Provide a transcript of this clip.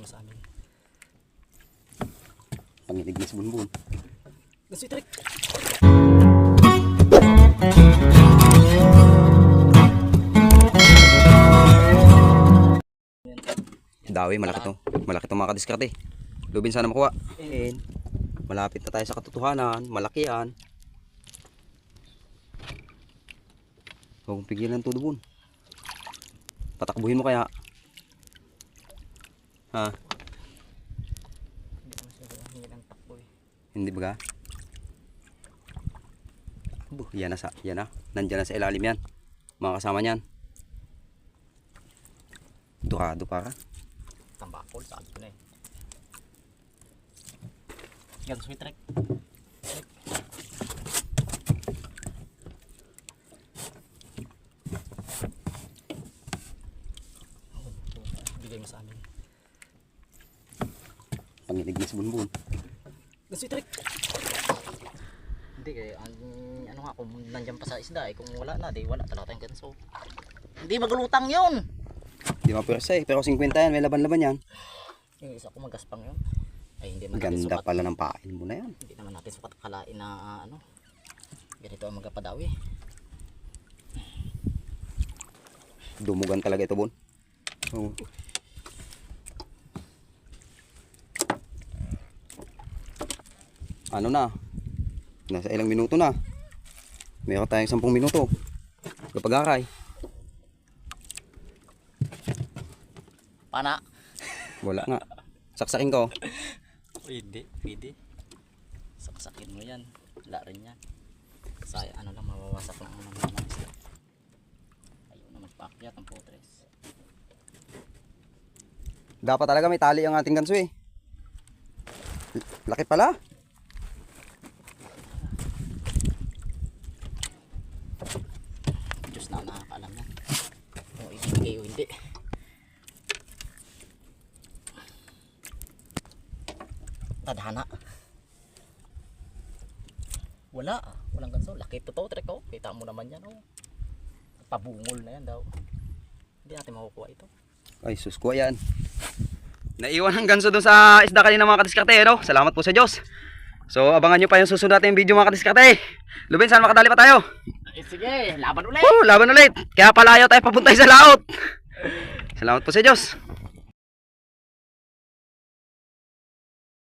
Mo sa amin. Panginig na si Bunbun. Rick. Dawi, malaki to. Malaki to mga kadiskarte. Lubin sana makuha. And, malapit na tayo sa katotohanan. Malaki yan. Huwag pigilan to, Dubun. Patakbuhin mo kaya. Ha? Hindi ko masyado hingi ng takbo eh. Hindi ba? Buh, yan na sa, yan na. Nandiyan na sa ilalim yan. Mga kasama niyan. Durado para. Tambakol, sabi ko na eh. Yan, sweet Rick. Bigay mo sa amin. Panginig na si Bunbun. Rick. Hindi kaya ang ano nga kung nandiyan pa sa isda eh kung wala na di wala talaga tayong ganso. Hindi maglutang 'yon. Di mapwersa eh. Pero 50 yan. May laban-laban yan. Yung isa ko magaspang 'yon. Ay hindi man Ganda sukat. pala ng pain mo na yan. Hindi naman natin sukat akalain na ah, ano. Ganito ang magapadawi. Dumugan talaga ito, Bon. Oo. Ano na? Nasa ilang minuto na. Meron tayong 10 minuto. Kapag aray. Pana. Wala nga. Saksakin ko. Pwede, pwede. Saksakin mo 'yan. Wala rin 'yan. Saya ano lang mawawasak lang ang mga isda. Ayun na magpaakyat ang putres. Dapat talaga may tali ang ating ganso eh. Laki pala. Diyos na ang nakakaalam yan. Ibibigay o hindi. Tadhana. Wala. Walang ganso. Laki totoo trek oh. Kita mo naman yan oh. Pabungol na yan daw. Hindi natin makukuha ito. Ay, sus ko yan. Naiwan ang ganso doon sa isda kanina mga kadiskarte, no? Salamat po sa Diyos. So, abangan nyo pa yung susunod nating video mga kadiskarte. Lubin, saan makadali pa tayo? Eh, sige, laban ulit. Oh, laban ulit. Kaya palayo tayo papunta sa laot. Salamat po sa Diyos.